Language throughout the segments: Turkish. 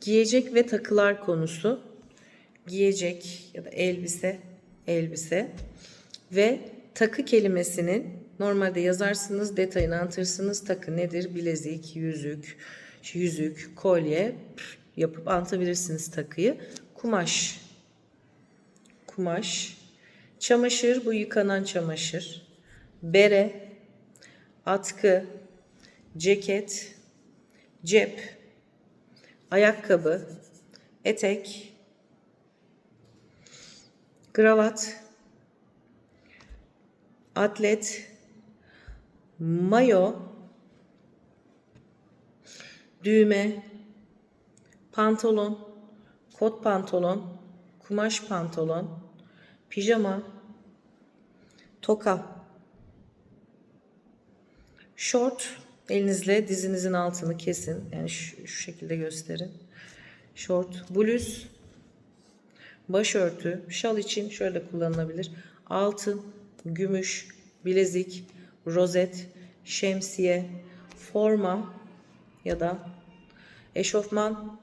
Giyecek ve takılar konusu. Giyecek ya da elbise, elbise ve takı kelimesinin normalde yazarsınız, detayını anlatırsınız. Takı nedir? Bilezik, yüzük, yüzük, kolye yapıp anlatabilirsiniz takıyı. Kumaş, kumaş. Çamaşır bu yıkanan çamaşır. Bere, atkı, ceket, cep, ayakkabı, etek, kravat, atlet, mayo, düğme, pantolon, kot pantolon, kumaş pantolon, pijama, toka, şort, elinizle dizinizin altını kesin. Yani şu, şu şekilde gösterin. Şort, bluz, başörtü, şal için şöyle kullanılabilir. Altın, gümüş, bilezik, rozet, şemsiye, forma ya da eşofman.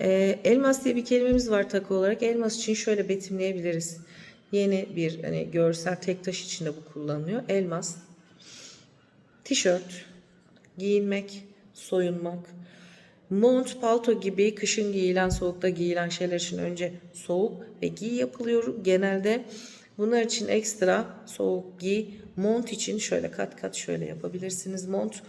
Ee, elmas diye bir kelimemiz var takı olarak. Elmas için şöyle betimleyebiliriz. Yeni bir hani görsel tek taş içinde bu kullanılıyor. Elmas. Tişört, giyinmek, soyunmak. Mont, palto gibi kışın giyilen, soğukta giyilen şeyler için önce soğuk ve giy yapılıyor. Genelde bunlar için ekstra soğuk giy. Mont için şöyle kat kat şöyle yapabilirsiniz. Mont,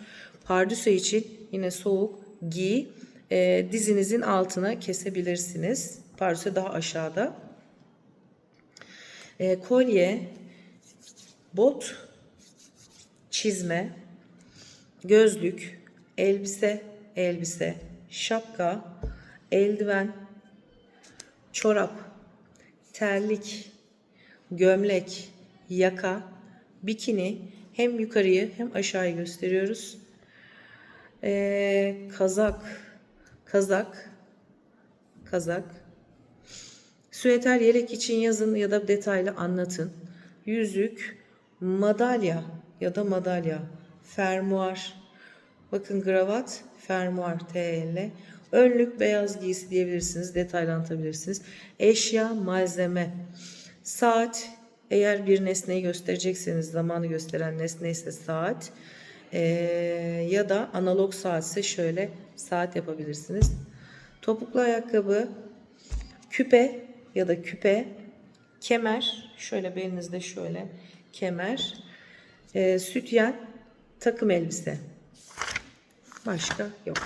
pardüse için yine soğuk giy. E, dizinizin altına kesebilirsiniz. Pardüse daha aşağıda. E, kolye, bot, çizme, gözlük, elbise, elbise, şapka, eldiven, çorap, terlik, gömlek, yaka, bikini hem yukarıyı hem aşağıyı gösteriyoruz. Ee, kazak, kazak, kazak, süeter yelek için yazın ya da detaylı anlatın. Yüzük, madalya ya da madalya, fermuar, bakın kravat, fermuar TL, önlük beyaz giysi diyebilirsiniz, detaylı anlatabilirsiniz. Eşya, malzeme, saat, eğer bir nesneyi gösterecekseniz zamanı gösteren nesne ise saat. Ee, ya da analog saat ise şöyle saat yapabilirsiniz. Topuklu ayakkabı, küpe ya da küpe, kemer, şöyle belinizde şöyle kemer, e, sütyen, takım elbise. Başka yok.